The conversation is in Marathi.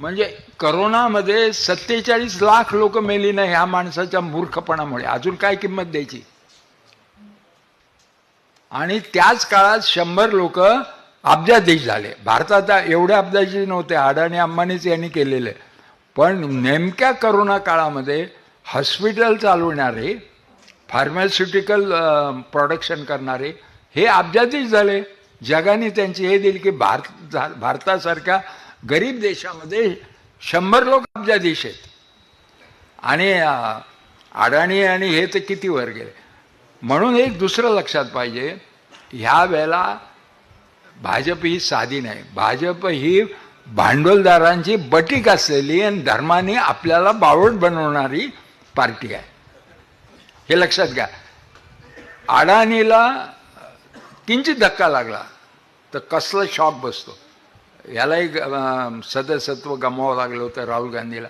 म्हणजे करोनामध्ये सत्तेचाळीस लाख लोक मेली नाही ह्या माणसाच्या मूर्खपणामुळे. अजून काय किंमत द्यायची? आणि त्याच काळात शंभर लोक अब्जाधीश झाले. भारतात एवढे अब्जाधीश नव्हते. अडाणी अंबानीच यांनी केलेले. पण नेमक्या करोना काळामध्ये हॉस्पिटल चालवणारे फार्मास्युटिकल प्रोडक्शन करणारे हे अब्जाधीश झाले. जगाने त्यांची हे दिली की भारत झा- भारतासारख्या गरीब देशामध्ये शंभर लोक अब्जाधीश आहेत. आणि अडाणी आणि हे तर किती वर गेले. म्हणून एक दुसरं लक्षात पाहिजे ह्या वेळेला भाजप ही साधी नाही. भाजप ही भांडवलदारांची बटीक असलेली आणि धर्माने आपल्याला बावट बनवणारी पार्टी आहे. हे लक्षात घ्या. अडाणीला किंचित धक्का लागला तर कसला शॉक बसतो. ಎಲೈ ಸದಸ್ಯತ್ವ ಗಮವರಾಗಲುತ್ತೆ ರಾಹುಲ್ ಗಾಂಧಿಲ